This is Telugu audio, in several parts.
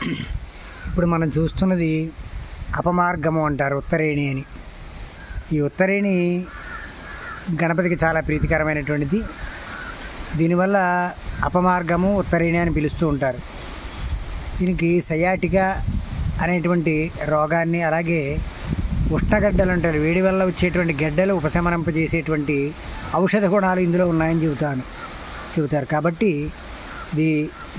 ఇప్పుడు మనం చూస్తున్నది అపమార్గము అంటారు ఉత్తరేణి అని. ఈ ఉత్తరేణి గణపతికి చాలా ప్రీతికరమైనటువంటిది. దీనివల్ల అపమార్గము ఉత్తరేణి అని పిలుస్తూ ఉంటారు. దీనికి సయాటిగా అనేటువంటి రోగాన్ని అలాగే ఉష్ణగడ్డలు అంటారు. వేడి వల్ల వచ్చేటువంటి గడ్డలు ఉపశమనింపజేసేటువంటి ఔషధ గుణాలు ఇందులో ఉన్నాయని చెబుతాను చెబుతారు. కాబట్టి ఇది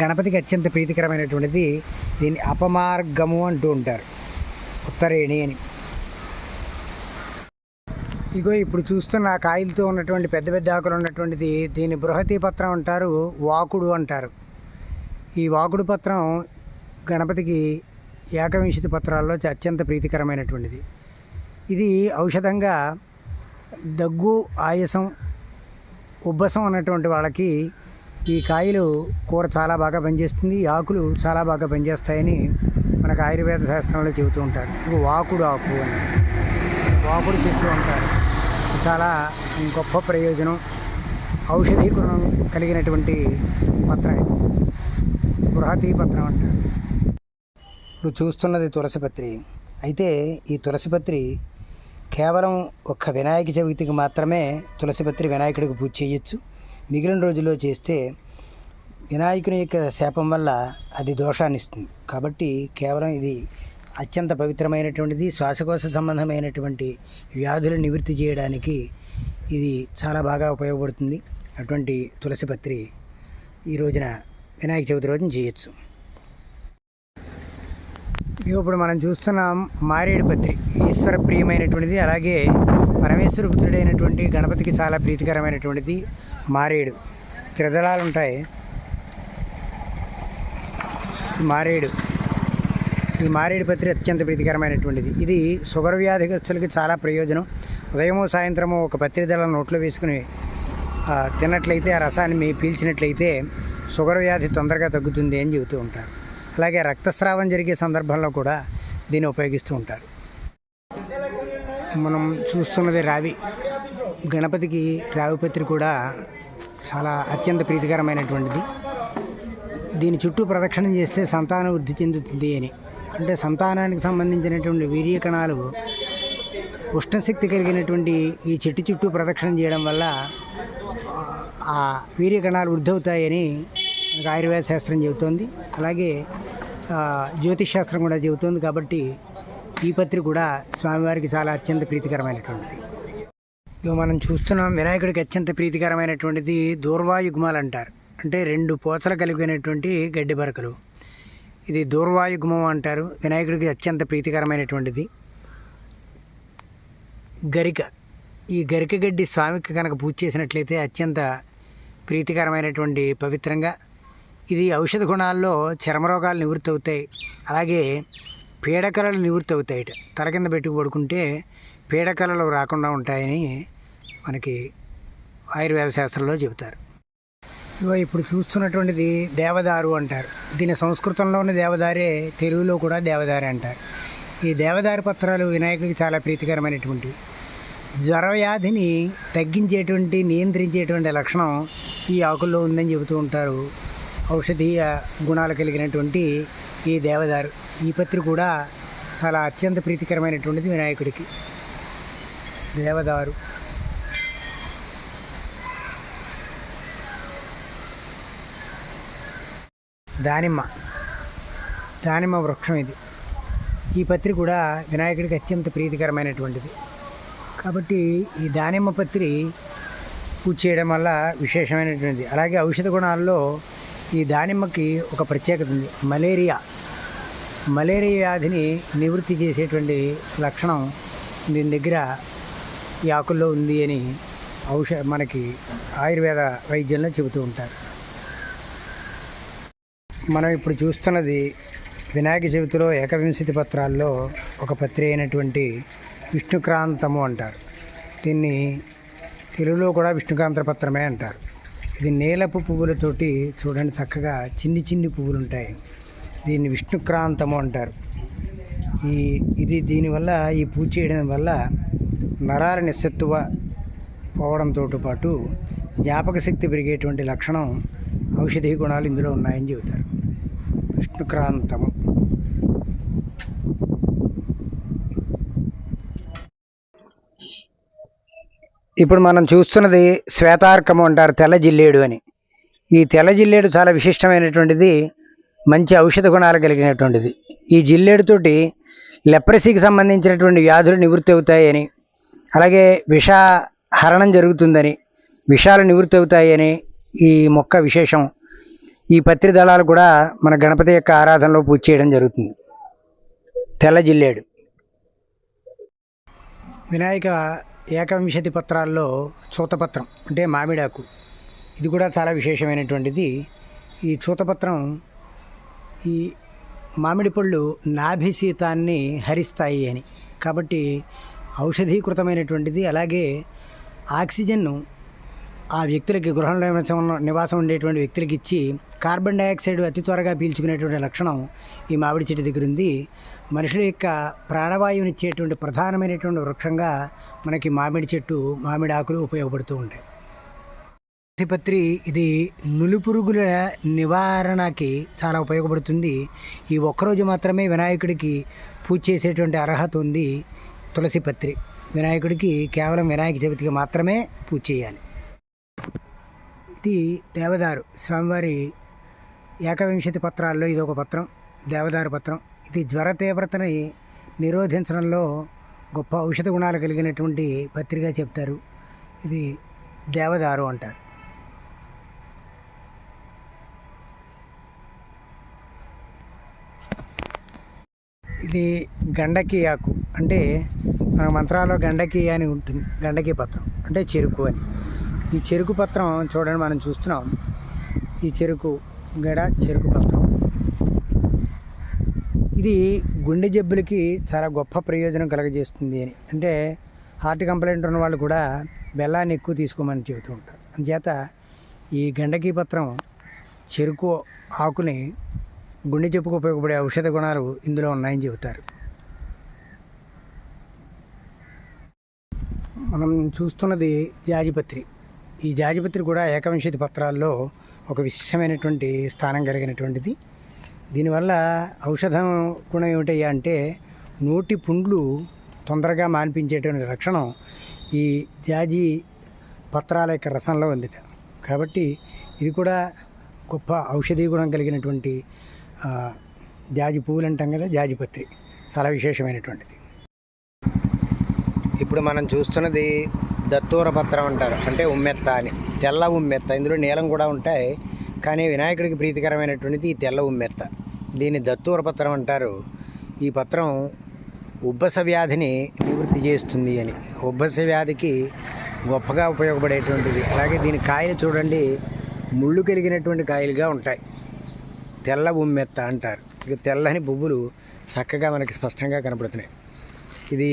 గణపతికి అత్యంత ప్రీతికరమైనటువంటిది దీన్ని అపమార్గము అంటూ ఉంటారు. ఉత్తరేణి అని. ఇగో ఇప్పుడు చూస్తున్న కాయలతో ఉన్నటువంటి పెద్ద పెద్ద ఆకులు ఉన్నటువంటిది దీన్ని బృహతి పత్రం అంటారు వాకుడు అంటారు. ఈ వాకుడు పత్రం గణపతికి ఏకవింశతి పత్రాల్లో అత్యంత ప్రీతికరమైనటువంటిది. ఇది ఔషధంగా దగ్గు ఆయాసం ఉబ్బసం ఉన్నటువంటి వాళ్ళకి ఈ కాయలు కూర చాలా బాగా పనిచేస్తుంది ఈ ఆకులు చాలా బాగా పనిచేస్తాయని మనకు ఆయుర్వేద శాస్త్రంలో చెబుతూ ఉంటారు. ఇది వాకుడు ఆకు అని. వాకుడు చెట్టు అంటారు. చాలా గొప్ప ప్రయోజనం. ఔషధీ గుణం కలిగినటువంటి పత్రం ఇది. బృహతీ పత్రం అంటారు. ఇప్పుడు చూస్తున్నది తులసిపత్రి. అయితే ఈ తులసిపత్రి కేవలం ఒక్క వినాయక చవితికి మాత్రమే తులసిపత్రి వినాయకుడికి పూజ చేయొచ్చు. మిగిలిన రోజుల్లో చేస్తే వినాయకుని యొక్క శాపం వల్ల అది దోషాన్ని ఇస్తుంది. కాబట్టి కేవలం ఇది అత్యంత పవిత్రమైనటువంటిది శ్వాసకోశ సంబంధమైనటువంటి వ్యాధులు నివృత్తి చేయడానికి ఇది చాలా బాగా ఉపయోగపడుతుంది. అటువంటి తులసి పత్రి ఈ రోజున వినాయక చవితి రోజున చేయొచ్చు. ఇప్పుడు మనం చూస్తున్నాం మారేడు పత్రి. ఈశ్వర ప్రియమైనటువంటిది అలాగే పరమేశ్వర పుత్రుడైనటువంటి గణపతికి చాలా ప్రీతికరమైనటువంటిది. మారేడు త్రిదళాలు ఉంటాయి. మారేడు. ఈ మారేడు పత్రి అత్యంత ప్రీతికరమైనటువంటిది. ఇది షుగర్ వ్యాధిగ్రస్తులకి చాలా ప్రయోజనం. ఉదయము సాయంత్రము ఒక పత్రి దళం నోట్లో వేసుకుని తిన్నట్లయితే ఆ రసాన్ని మీ పీల్చినట్లయితే షుగర్ వ్యాధి తొందరగా తగ్గుతుంది అని చెబుతూ ఉంటారు. అలాగే రక్తస్రావం జరిగే సందర్భంలో కూడా దీన్ని ఉపయోగిస్తూ ఉంటారు. మనం చూస్తున్నది రావి. గణపతికి రావిపత్రి కూడా చాలా అత్యంత ప్రీతికరమైనటువంటిది. దీని చుట్టూ ప్రదక్షిణం చేస్తే సంతానం వృద్ధి చెందుతుంది అని. అంటే సంతానానికి సంబంధించినటువంటి వీర్య కణాలు ఉష్ణశక్తి కలిగినటువంటి ఈ చెట్టు చుట్టూ ప్రదక్షిణం చేయడం వల్ల ఆ వీర్య కణాలు వృద్ధి అవుతాయని మనకు ఆయుర్వేద శాస్త్రం చెబుతోంది. అలాగే జ్యోతిష్ శాస్త్రం కూడా చెబుతోంది కాబట్టి ఈ పత్రి కూడా స్వామివారికి చాలా అత్యంత ప్రీతికరమైనటువంటిది. ఇక మనం చూస్తున్నాం వినాయకుడికి అత్యంత ప్రీతికరమైనటువంటిది దూర్వాయుగ్మాలు అంటారు అంటే రెండు పోచలు కలిగినటువంటి గడ్డి బరకలు. ఇది దూర్వాయుగ్మం అంటారు వినాయకుడికి అత్యంత ప్రీతికరమైనటువంటిది. గరిక. ఈ గరిక గడ్డి స్వామికి కనుక పూజ చేసినట్లయితే అత్యంత ప్రీతికరమైనటువంటి పవిత్రంగా. ఇది ఔషధ గుణాల్లో చర్మరోగాలు నివృత్తి అవుతాయి అలాగే పీడకలలు నివృత్తి అవుతాయి తల కింద పెట్టుకు పడుకుంటే పీడకలలు రాకుండా ఉంటాయని మనకి ఆయుర్వేద శాస్త్రంలో చెబుతారు. ఇగో ఇప్పుడు చూస్తున్నటువంటిది దేవదారు అంటారు. దీని సంస్కృతంలోని దేవదారే తెలుగులో కూడా దేవదారి అంటారు. ఈ దేవదారు పత్రాలు వినాయకుడికి చాలా ప్రీతికరమైనటువంటివి. జ్వర వ్యాధిని తగ్గించేటువంటి నియంత్రించేటువంటి లక్షణం ఈ ఆకుల్లో ఉందని చెబుతూ ఉంటారు. ఔషధీయ గుణాలు కలిగినటువంటి ఈ దేవదారు ఈ పత్రి కూడా చాలా అత్యంత ప్రీతికరమైనటువంటిది వినాయకుడికి. దేవదారు. దానిమ్మ. దానిమ్మ వృక్షం ఇది. ఈ పత్రి కూడా వినాయకుడికి అత్యంత ప్రీతికరమైనటువంటిది. కాబట్టి ఈ దానిమ్మ పత్రి పూజ చేయడం వల్ల విశేషమైనటువంటిది. అలాగే ఔషధ గుణాల్లో ఈ దానిమ్మకి ఒక ప్రత్యేకత ఉంది. మలేరియా. మలేరియా వ్యాధిని నివృత్తి చేసేటువంటి లక్షణం దీని దగ్గర ఈ ఆకుల్లో ఉంది అని ఔష మనకి ఆయుర్వేద వైద్యంలో చెబుతూ ఉంటారు. మనం ఇప్పుడు చూస్తున్నది వినాయక చవితిలో ఏకవింశతి పత్రాల్లో ఒక పత్రి అయినటువంటి విష్ణుక్రాంతము అంటారు. దీన్ని తెలుగులో కూడా విష్ణుకాంత పత్రమే అంటారు. ఇది నీలపు పువ్వులతోటి చూడండి చక్కగా చిన్ని చిన్ని పువ్వులు ఉంటాయి దీన్ని విష్ణుక్రాంతము అంటారు. ఈ ఇది దీనివల్ల ఈ పూజ చేయడం వల్ల నరాల నిస్సత్తువ పోవడంతో పాటు జ్ఞాపక శక్తి పెరిగేటువంటి లక్షణం ఔషధీ గుణాలు ఇందులో ఉన్నాయని చెబుతారు. విష్ణుక్రాంతము. ఇప్పుడు మనం చూస్తున్నది శ్వేతార్కము అంటారు తెల్ల జిల్లేడు అని. ఈ తెల్ల జిల్లేడు చాలా విశిష్టమైనటువంటిది మంచి ఔషధ గుణాలు కలిగినటువంటిది. ఈ జిల్లేడుతోటి లెప్రసీకి సంబంధించినటువంటి వ్యాధులు నివృత్తి అవుతాయని అలాగే విష హరణం జరుగుతుందని విషాలు నివృత్తి అవుతాయని ఈ మొక్క విశేషం ఈ పత్రి దళాలు కూడా మన గణపతి యొక్క ఆరాధనలో పూజ చేయడం జరుగుతుంది. తెల్ల జిల్లేడు. వినాయక ఏకవింశతి పత్రాల్లో చూతపత్రం అంటే మామిడాకు. ఇది కూడా చాలా విశేషమైనటువంటిది. ఈ చూతపత్రం ఈ మామిడి పళ్ళు నాభిశీతాన్ని హరిస్తాయి అని. కాబట్టి ఔషధీకృతమైనటువంటిది. అలాగే ఆక్సిజన్ను ఆ వ్యక్తులకి గృహంలో నివాసం ఉన్న- నివాసం ఉండేటువంటి వ్యక్తులకి ఇచ్చి కార్బన్ డైఆక్సైడ్ అతి త్వరగా పీల్చుకునేటువంటి లక్షణం ఈ మామిడి చెట్టు దగ్గర ఉంది. మనుషుల యొక్క ప్రాణవాయువుని ఇచ్చేటువంటి ప్రధానమైనటువంటి వృక్షంగా మనకి మామిడి చెట్టు మామిడి ఆకులు ఉపయోగపడుతూ ఉంటాయి. పత్రి ఇది నులుపురుగుల నివారణకి చాలా ఉపయోగపడుతుంది. ఈ ఒక్కరోజు మాత్రమే వినాయకుడికి పూజ చేసేటువంటి అర్హత ఉంది తులసి పత్రి వినాయకుడికి కేవలం వినాయక చవితికి మాత్రమే పూజ చేయాలి. ఇది దేవదారు స్వామివారి ఏకవింశతి పత్రాల్లో ఇది ఒక పత్రం దేవదారు పత్రం. ఇది జ్వర తీవ్రతని నిరోధించడంలో గొప్ప ఔషధ గుణాలు కలిగినటువంటి పత్రిక చెప్తారు. ఇది దేవదారు అంటారు. ఇది గండకి ఆకు. అంటే మన మంత్రాల్లో గండకి అని ఉంటుంది. గండకి పత్రం. అంటే చెరుకు అని. ఈ చెరుకు పత్రం చూడండి మనం చూస్తున్నాం. ఈ చెరుకు గడ చెరుకు పత్రం. ఇది గుండె జబ్బులకి చాలా గొప్ప ప్రయోజనం కలగజేస్తుంది అని. అంటే హార్ట్ కంప్లైంట్ ఉన్న వాళ్ళు కూడా బెల్లాన్ని ఎక్కువ తీసుకోమని చెబుతూ ఉంటారు. అందుచేత ఈ గండకి పత్రం చెరుకు ఆకుని గుండె జబ్బుకు ఉపయోగపడే ఔషధ గుణాలు ఇందులో ఉన్నాయని చెబుతారు. మనం చూస్తున్నది జాజిపత్రి. ఈ జాజిపత్రి కూడా ఏకవింశతి పత్రాల్లో ఒక విశేషమైనటువంటి స్థానం కలిగినటువంటిది. దీనివల్ల ఔషధం గుణం ఏమిటయ్యా అంటే నోటి పుండ్లు తొందరగా మాన్పించేటువంటి లక్షణం ఈ జాజి పత్రాల యొక్క రసంలో ఉందిట. కాబట్టి ఇది కూడా గొప్ప ఔషధీ గుణం కలిగినటువంటి జాజి పువ్వులు అంటాం కదా జాజిపత్రి చాలా విశేషమైనటువంటిది. ఇప్పుడు మనం చూస్తున్నది దత్తూరపత్రం అంటారు. అంటే ఉమ్మెత్త అని. తెల్ల ఉమ్మెత్త. ఇందులో నీలం కూడా ఉంటాయి. కానీ వినాయకుడికి ప్రీతికరమైనటువంటిది ఈ తెల్ల ఉమ్మెత్త. దీన్ని దత్తూరపత్రం అంటారు. ఈ పత్రం ఉబ్బస వ్యాధిని నివృత్తి చేస్తుంది అని. ఉబ్బస వ్యాధికి గొప్పగా ఉపయోగపడేటువంటిది. అలాగే దీని కాయలు చూడండి. ముళ్ళు కలిగినటువంటి కాయలుగా ఉంటాయి. తెల్ల ఉమ్మెత్త అంటారు. ఇక తెల్లని పువ్వులు చక్కగా మనకి స్పష్టంగా కనపడుతున్నాయి. ఇది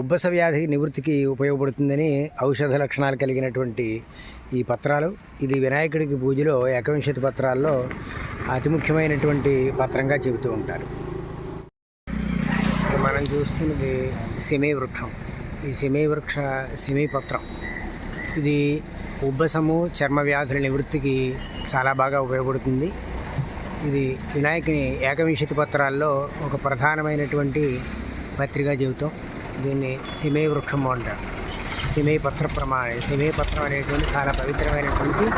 ఉబ్బస వ్యాధి నివృత్తికి ఉపయోగపడుతుందని ఔషధ లక్షణాలు కలిగినటువంటి ఈ పత్రాలు. ఇది వినాయకుడికి పూజలో ఏకవింశతి పత్రాల్లో అతి ముఖ్యమైనటువంటి పత్రంగా చెబుతూ ఉంటారు. మనం చూస్తున్నది సెమీ వృక్షం. ఈ సెమీ వృక్ష సెమీ పత్రం. ఇది ఉబ్బసము చర్మ వ్యాధుల నివృత్తికి చాలా బాగా ఉపయోగపడుతుంది. ఇది వినాయకుని ఏకవింశతి పత్రాల్లో ఒక ప్రధానమైనటువంటి పత్రిక చెబుతాం. దీన్ని సిమే వృక్షము అంటారు. సిమే పత్ర ప్రమాణ. సిమే పత్రం అనేటువంటి చాలా పవిత్రమైనటువంటి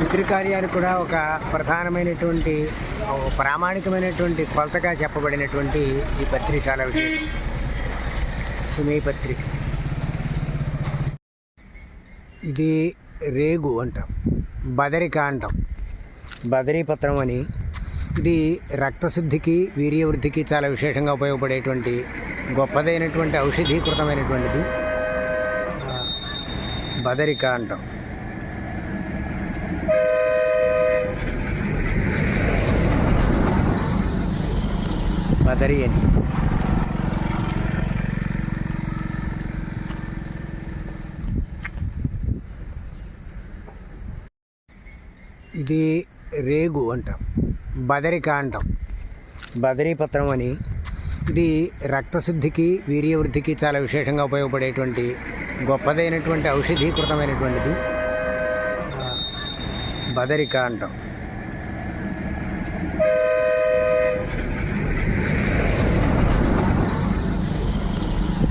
పితృకార్యానికి కూడా ఒక ప్రధానమైనటువంటి ప్రామాణికమైనటువంటి కొలతగా చెప్పబడినటువంటి ఈ పత్రిక చాలా విశేషం. సిమే పత్రిక. ఇది రేగు అంటాం. బదరిక అంటాం. బదరీ పత్రం అని ఇది రక్తశుద్ధికి వీర్యవృద్ధికి చాలా విశేషంగా ఉపయోగపడేటువంటి గొప్పదైనటువంటి ఔషధీకృతమైనటువంటిది. బదరిక అంటాం. బదరి అని. ఇది రేగు అంటాం. బదరికాండం. బదరీపత్రం అని. ఇది రక్తశుద్ధికి వీర్యవృద్ధికి చాలా విశేషంగా ఉపయోగపడేటువంటి గొప్పదైనటువంటి ఔషధీకృతమైనటువంటిది బదరికాండం.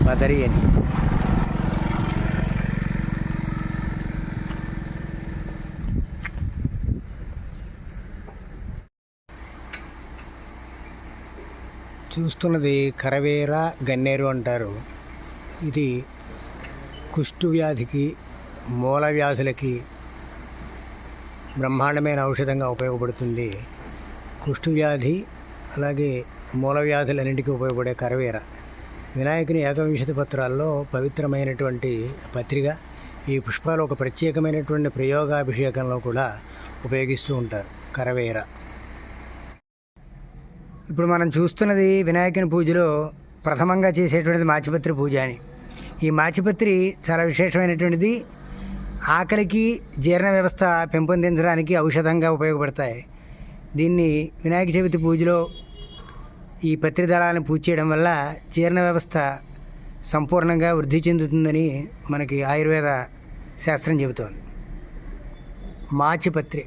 బదరి అని. చూస్తున్నది కరవేర గన్నేరు అంటారు. ఇది కుష్టు వ్యాధికి మూల వ్యాధులకి బ్రహ్మాండమైన ఔషధంగా ఉపయోగపడుతుంది. కుష్టు వ్యాధి అలాగే మూల వ్యాధులన్నింటికీ ఉపయోగపడే కరవేర. వినాయకుని ఏకవింశతి పత్రాల్లో పవిత్రమైనటువంటి పత్రిక ఈ పుష్పాలు ఒక ప్రత్యేకమైనటువంటి ప్రయోగాభిషేకంలో కూడా ఉపయోగిస్తూ ఉంటారు కరవేర. ఇప్పుడు మనం చూస్తున్నది వినాయకుని పూజలో ప్రథమంగా చేసేటువంటిది మాచిపత్రి పూజ అని. ఈ మాచిపత్రి చాలా విశేషమైనటువంటిది. ఆకలికి జీర్ణ వ్యవస్థ పెంపొందించడానికి ఔషధంగా ఉపయోగపడతాయి. దీన్ని వినాయక చవితి పూజలో ఈ పత్రి దళాలను పూజ చేయడం వల్ల జీర్ణ వ్యవస్థ సంపూర్ణంగా వృద్ధి చెందుతుందని మనకి ఆయుర్వేద శాస్త్రం చెబుతోంది. మాచిపత్రి.